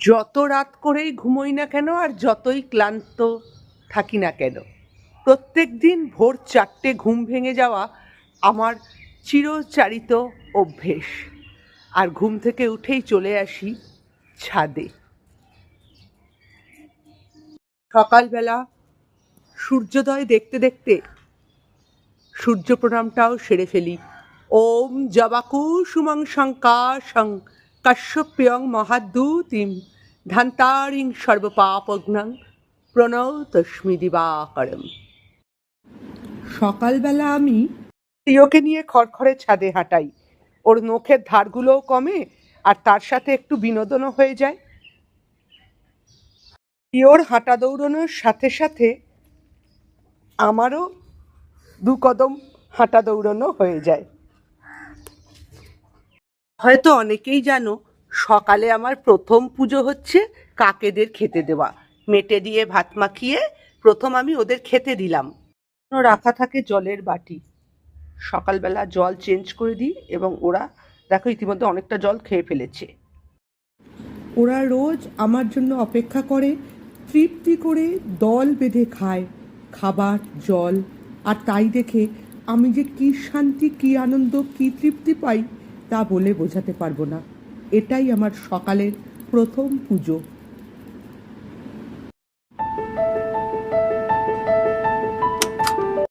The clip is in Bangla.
যত রাত করেই ঘুমোই না কেন আর যতই ক্লান্ত থাকি না কেন, প্রত্যেক দিন ভোর চারটে ঘুম ভেঙে যাওয়া আমার চিরচারিত অভ্যেস। আর ঘুম থেকে উঠেই চলে আসি ছাদে। সকালবেলা সূর্যোদয় দেখতে দেখতে সূর্য প্রণামটাও সেরে ফেলি। ওম জবাকু সুমং শঙ্কা শঙ্কাশং কাশ্যপ্যং মহাদ্যুতিম ধান্তারিং সর্বপাপগ্নং প্রণতস্মি দিবাকরম। সকালবেলা আমি প্রিয়কে নিয়ে খড়খড়ে ছাদে হাঁটাই। ওর নখের ধারগুলোও কমে আর তার সাথে একটু বিনোদনও হয়ে যায়। প্রিয়র হাঁটা দৌড়ানোর সাথে সাথে আমারও দু কদম হাঁটা দৌড়ানো হয়ে যায়। হয়তো অনেকেই জানো, সকালে আমার প্রথম পুজো হচ্ছে কাকেদের খেতে দেওয়া। মেটে দিয়ে ভাত মাখিয়ে প্রথম আমি ওদের খেতে দিলাম। রাখা থাকে জলের বাটি। সকালবেলা জল চেঞ্জ করে দিই এবং ওরা দেখো ইতিমধ্যে অনেকটা জল খেয়ে ফেলেছে। ওরা রোজ আমার জন্য অপেক্ষা করে, তৃপ্তি করে দল বেঁধে খায়, খাবার, জল। আর তাই দেখে আমি যে কী শান্তি, কী আনন্দ, কী তৃপ্তি পাই তা বলে বোঝাতে পারব না। এটাই আমার সকালের প্রথম পুজো।